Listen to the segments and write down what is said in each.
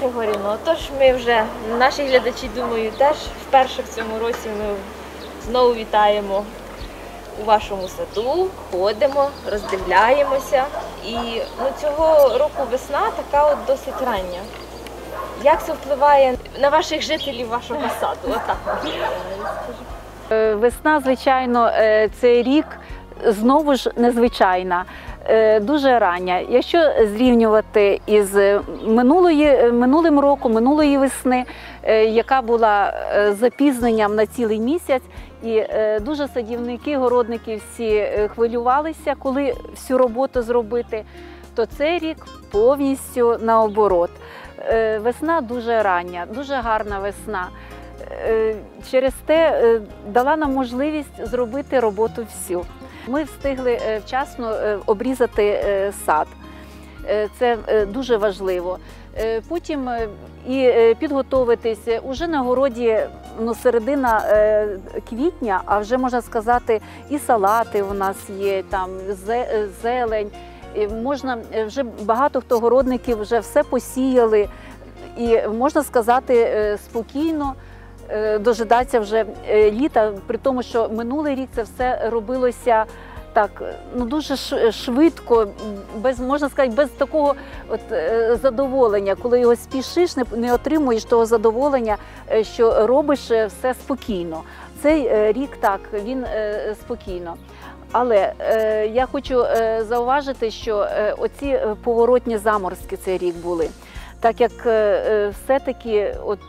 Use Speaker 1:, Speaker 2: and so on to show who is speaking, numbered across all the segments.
Speaker 1: Григорівна, отож ми вже, наші глядачі, думаю, теж вперше в цьому році ми знову вітаємо у вашому саду, ходимо, роздивляємося. І ну, цього року весна така от досить рання. Як це впливає на ваших жителів вашого саду? Отак.
Speaker 2: Е, Весна, звичайно, е, цей рік знову ж незвичайна, дуже рання. Якщо зрівнювати із минулої, е, минулим роком, минулої весни, е, яка була е, запізненням на цілий місяць, і е, дуже садівники, городники всі е, хвилювалися, коли всю роботу зробити, то цей рік повністю наоборот. Е, Весна дуже рання, дуже гарна весна. Е, Через те е, дала нам можливість зробити роботу всю. Ми встигли е, вчасно е, обрізати е, сад. Це дуже важливо. Потім і підготовитися уже на городі ну, середина квітня, а вже можна сказати, і салати у нас є, там зелень. Можна вже багато хто городників вже все посіяли, і можна сказати спокійно дожидатися вже е, літа, при тому, що минулий рік це все робилося так, е, ну дуже швидко, без можна сказати, без такого от е, задоволення, коли його спішиш, не, не отримуєш того задоволення, е, що робиш е, все спокійно. Цей е, рік так, він е, спокійно. Але е, я хочу е, зауважити, що е, оці е, поворотні заморозки цей рік були. Так як е, е, все-таки от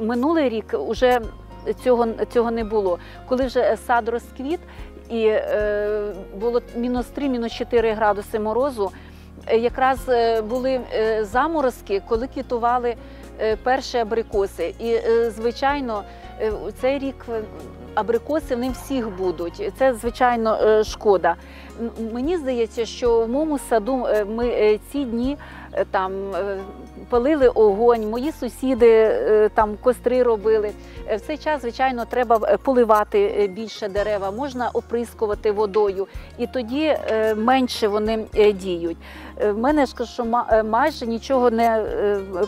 Speaker 2: минулий рік вже цього, цього не було. Коли вже сад розквіт і е, було мінус 3, мінус 4 градуси морозу, якраз були заморозки, коли квітували перші абрикоси. І, звичайно, цей рік абрикоси не всіх будуть. Це, звичайно, е, шкода. Мені здається, що в моєму саду е, ми е, ці дні там палили огонь, мої сусіди там костри робили. В цей час, звичайно, треба поливати більше дерева, можна оприскувати водою, і тоді менше вони діють. В мене ж кажу, що майже нічого не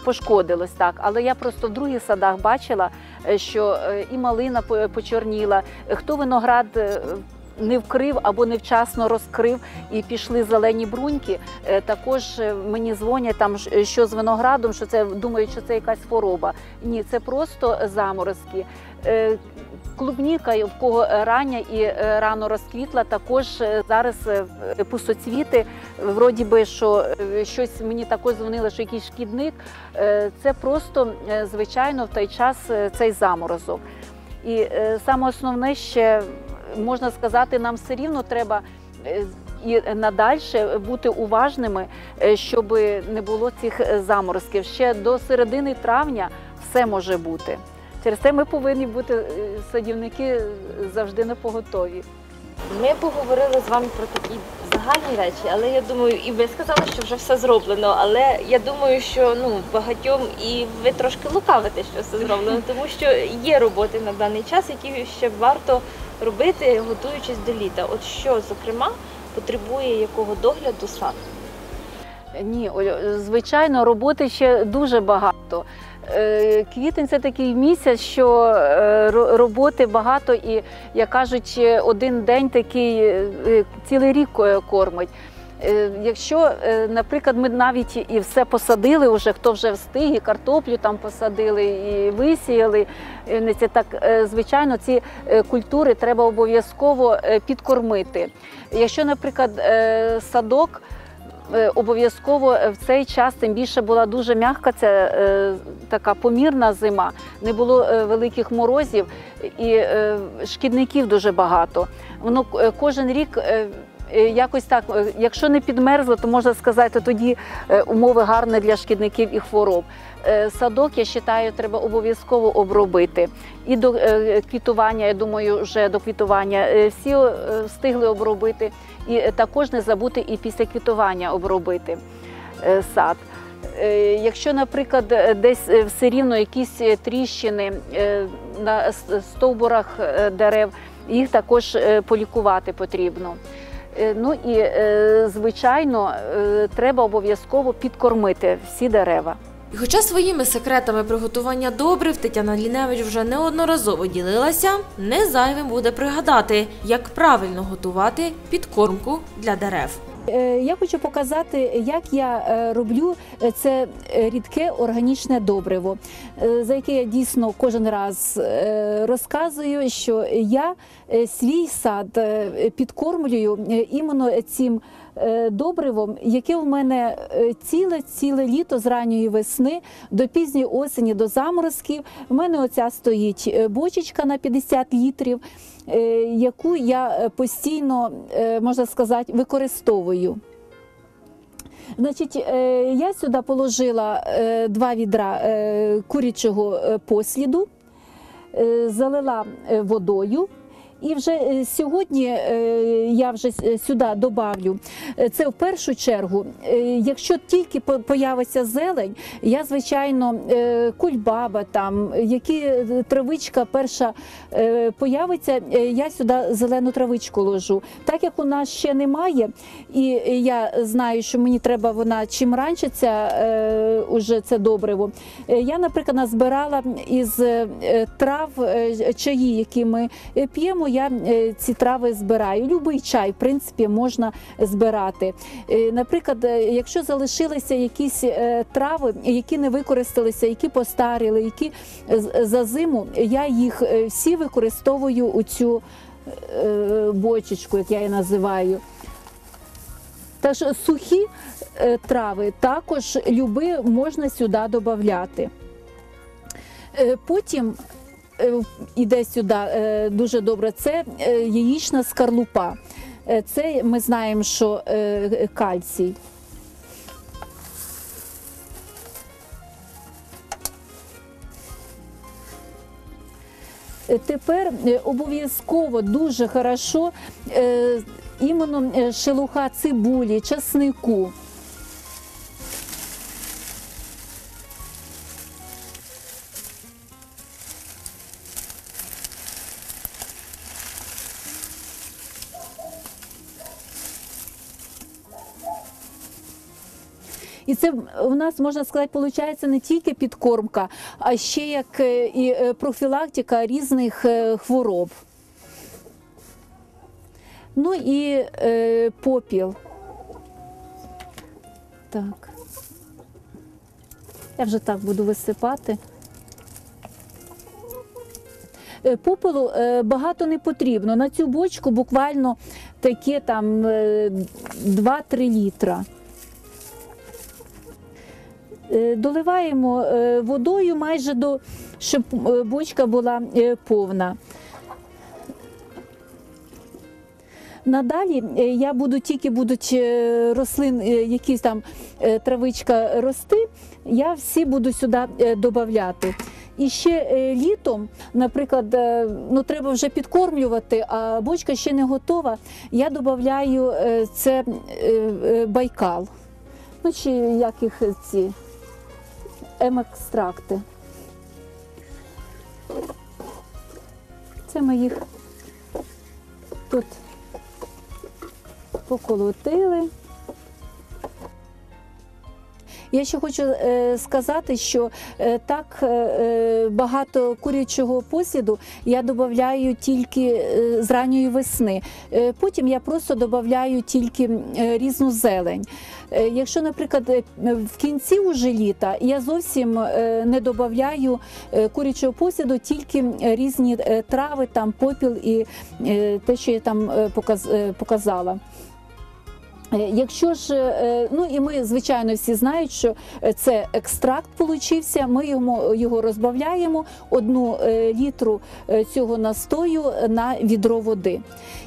Speaker 2: пошкодилось так, але я просто в других садах бачила, що е, і малина почорніла, е, хто виноград. е, Не вкрив або невчасно розкрив і пішли зелені бруньки. Е, Також е, мені дзвонять там, що з виноградом, що це думають, що це якась хвороба. Ні, це просто заморозки. Е, Клубніка, в кого рання і е, рано розквітла, також е, зараз е, пустоцвіти. Вроді би, що е, щось мені також дзвонили, що якийсь шкідник. Е, Це просто е, звичайно в той час е, цей заморозок. І е, саме основне ще можна сказати, нам все рівно треба. е, І надальше бути уважними, е, щоб не було цих е, заморозків. Ще до середини травня все може бути. Через це ми повинні бути е, садівники завжди на поготові.
Speaker 1: Ми поговорили з вами про такі загальні речі, але я думаю, і ви сказали, що вже все зроблено. Але я думаю, що ну багатьом і ви трошки лукавите, що все зроблено, тому що є роботи на даний час, які ще варто робити, готуючись до літа. От що, зокрема, потребує якого догляду сад?
Speaker 2: Ні, звичайно, роботи ще дуже багато. Е, Квітень це такий місяць, що е, роботи багато, і як кажуть, один день такий е, цілий рік е, кормить. Е, Якщо, е, наприклад, ми навіть і все посадили, вже хто вже встиг, і картоплю там посадили, і висіяли. е, Це так, е, звичайно, ці е, культури треба обов'язково е, підкормити. Якщо, наприклад, е, садок. Е, Обов'язково в цей час тим більше була дуже м'яка, це е, така помірна зима, не було е, великих морозів і е, шкідників дуже багато. Воно е, кожен рік. Е, Якось так, е, якщо не підмерзло, то можна сказати, тоді е, умови гарні для шкідників і хвороб. Садок, я вважаю, треба обов'язково обробити. І до квітування, я думаю, вже до квітування всі встигли обробити. І також не забути і після квітування обробити сад. Якщо, наприклад, десь все рівно якісь тріщини на стовбурах дерев, їх також полікувати потрібно. Е, Ну і е, звичайно, е, треба обов'язково підкормити всі дерева.
Speaker 1: І хоча своїми секретами приготування добрив Тетяна Ліневич вже неодноразово ділилася, не зайвим буде пригадати, як правильно готувати підкормку для дерев.
Speaker 2: Е, Я хочу показати, як я е, роблю е, це рідке органічне добриво, за яке я дійсно кожен раз розказую, що я свій сад підкормлюю іменно цим добривом, яке у мене е, ціле ціле літо з ранньої весни до пізньої осені, до заморозків. У мене оця стоїть е, бочечка на 50 літрів, е, яку я е, постійно, е, можна сказати, використовую. Значить, е, я сюди положила е, два відра е, курячого е, посліду, е, залила е, водою. І вже е, сьогодні е, я вже сюди добавлю. е, Це в першу чергу. е, Якщо тільки появиться зелень, я звичайно е, кульбаба, там які е, травичка перша е, появиться, е, я сюди зелену травичку ложу. Так як у нас ще немає, і я знаю, що мені треба вона чим раніше ця е, уже це добриво. е, Я, наприклад, назбирала із е, трав е, чаї, які ми е, п'ємо. Я е, ці трави збираю. Любий чай, в принципі, можна збирати. Е, Наприклад, е, якщо залишилися якісь трави, які не використалися, які постаріли, які за зиму, я їх всі використовую у цю бочечку, як я її називаю. Що сухі трави також люби можна сюди додати. Потім іде сюди е, дуже добре. Це е, яєчна скарлупа. Е, Це ми знаємо, що е, кальцій. Е, Тепер е, обов'язково дуже хорошо е, іменно е, шелуха цибулі, часнику. І це у нас можна сказати, виходить не тільки підкормка, а ще як е, і е, профілактика різних е, хвороб. Ну і е, попіл. Так. Я вже так буду висипати. Е, Попелу е, багато не потрібно. На цю бочку буквально таке там е, 2-3 літра. Е, Доливаємо е, водою майже до, щоб е, бочка була повна. Надалі я буду тільки будуть рослин, якісь там травичка рости, я всі буду сюди додати. І ще літом, наприклад, ну треба вже підкормлювати, а бочка ще не готова. Я додаю це байкал. Ну чи як їх ці емекстракти. Це ми їх тут поколотили. Я ще хочу е, сказати, що е, так е, багато курячого посліду я додаю тільки з ранньої весни. Потім я просто додаю тільки різну зелень. Якщо, наприклад, в кінці уже літа я зовсім не додаю курячого посліду, тільки різні трави, там попіл і те, що я там показ- показала. Е, Якщо ж, е, ну і ми, звичайно, всі знають, що е, це екстракт получився, ми його, його розбавляємо одну е, літру е, цього настою на відро води.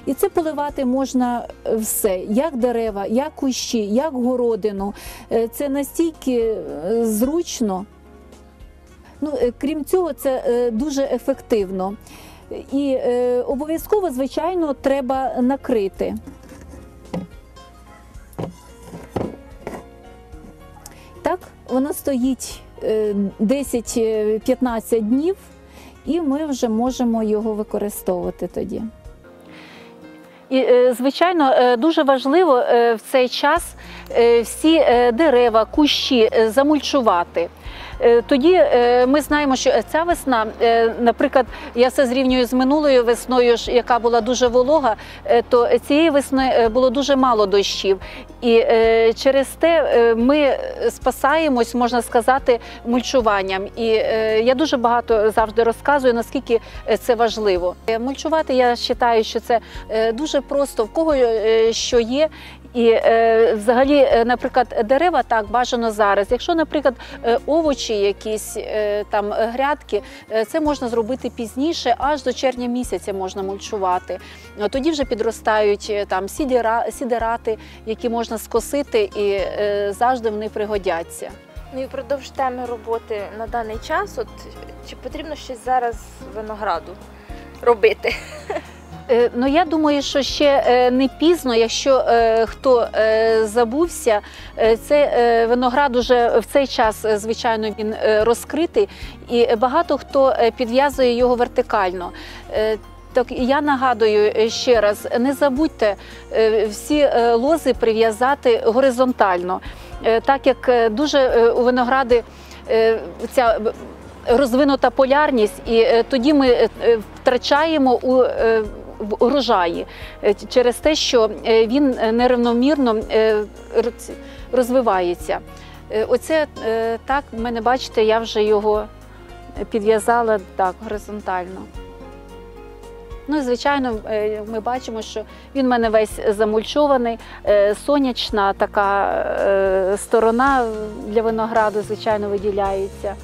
Speaker 2: І це поливати можна е, все, як дерева, як кущі, як городину. Е, Це настільки е, зручно. Ну, е, крім цього, це е, дуже ефективно. І е, обов'язково, звичайно, треба накрити. Вона стоїть е, 10-15 днів, і ми вже можемо його використовувати тоді. І, е, звичайно, е, дуже важливо е, в цей час е, всі е, дерева, кущі е, замульчувати. Е, Тоді е, ми знаємо, що ця весна, е, наприклад, я все зрівнюю з минулою весною, яка була дуже волога, то цієї весни було дуже мало дощів. І через те ми спасаємось, можна сказати, мульчуванням. І я дуже багато завжди розказую, наскільки це важливо. Мульчувати я вважаю, що це дуже просто в кого що є. І е, взагалі, е, наприклад, дерева так бажано зараз. Якщо, наприклад, е, овочі, якісь е, там е, грядки, це можна зробити пізніше, аж до червня місяця можна мульчувати. Тоді вже підростають там сідера, сідерати, які можна скосити, і е, завжди вони пригодяться.
Speaker 1: Ну і впродовж теми роботи на даний час, от чи потрібно щось зараз винограду робити?
Speaker 2: Е, Ну я думаю, що ще е, не пізно, якщо е, хто забувся, це виноград уже в цей час, звичайно, він розкритий, і багато хто підв'язує його вертикально. Так я нагадую ще раз: не забудьте всі лози прив'язати горизонтально, так як дуже у виногради ця розвинута полярність, і тоді ми втрачаємо у в е, через те, що е, він е, нерівномірно розвивається. Оце так, мене бачите, я вже його підв'язала так горизонтально. Ну і звичайно, ми бачимо, що він в мене весь замульчований, сонячна така сторона для винограду, звичайно, виділяється.